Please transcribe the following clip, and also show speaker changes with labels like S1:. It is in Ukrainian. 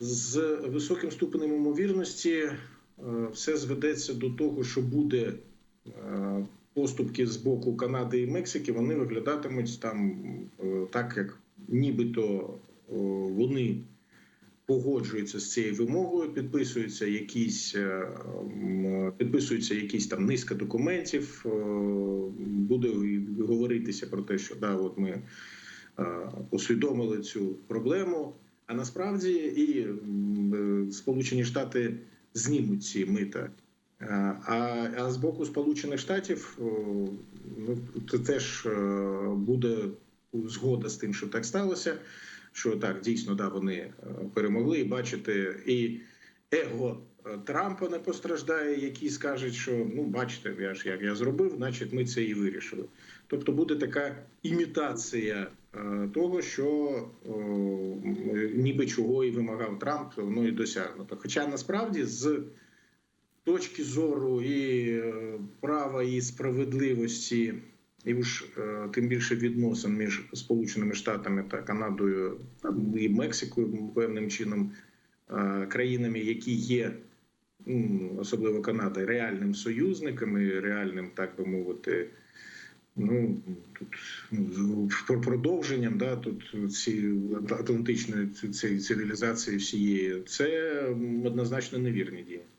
S1: з високим ступенем ймовірності е, все зведеться до того, що буде е, поступки з боку Канади і Мексики, вони виглядатимуть там е, так, як нібито вони погоджуються з цією вимогою, підписуються якісь підписуються якісь там низка документів. Буде говоритися про те, що да, от ми усвідомили цю проблему. А насправді і е, Сполучені Штати знімуть ці мита. Е, А, а з боку Сполучених Штатів ну, це теж е, буде згода з тим, що так сталося. Що так дійсно да вони перемогли, і бачите, і его Трампа не постраждає, який скажуть, що ну бачите, я ж як я зробив, значить ми це і вирішили. Тобто буде така імітація того, що ніби чого і вимагав Трамп, воно і досягнуто. Хоча насправді з точки зору і е, права, і справедливості, і уж е, тим більше відносин між Сполученими Штатами та Канадою і Мексикою, певним чином, е, країнами, які є, особливо Канада, реальним союзником і реальним, так би мовити. Ну тут ну, про- продовженням, да тут ці атлантичної ці- цієї цивілізації всієї, це однозначно невірні дії.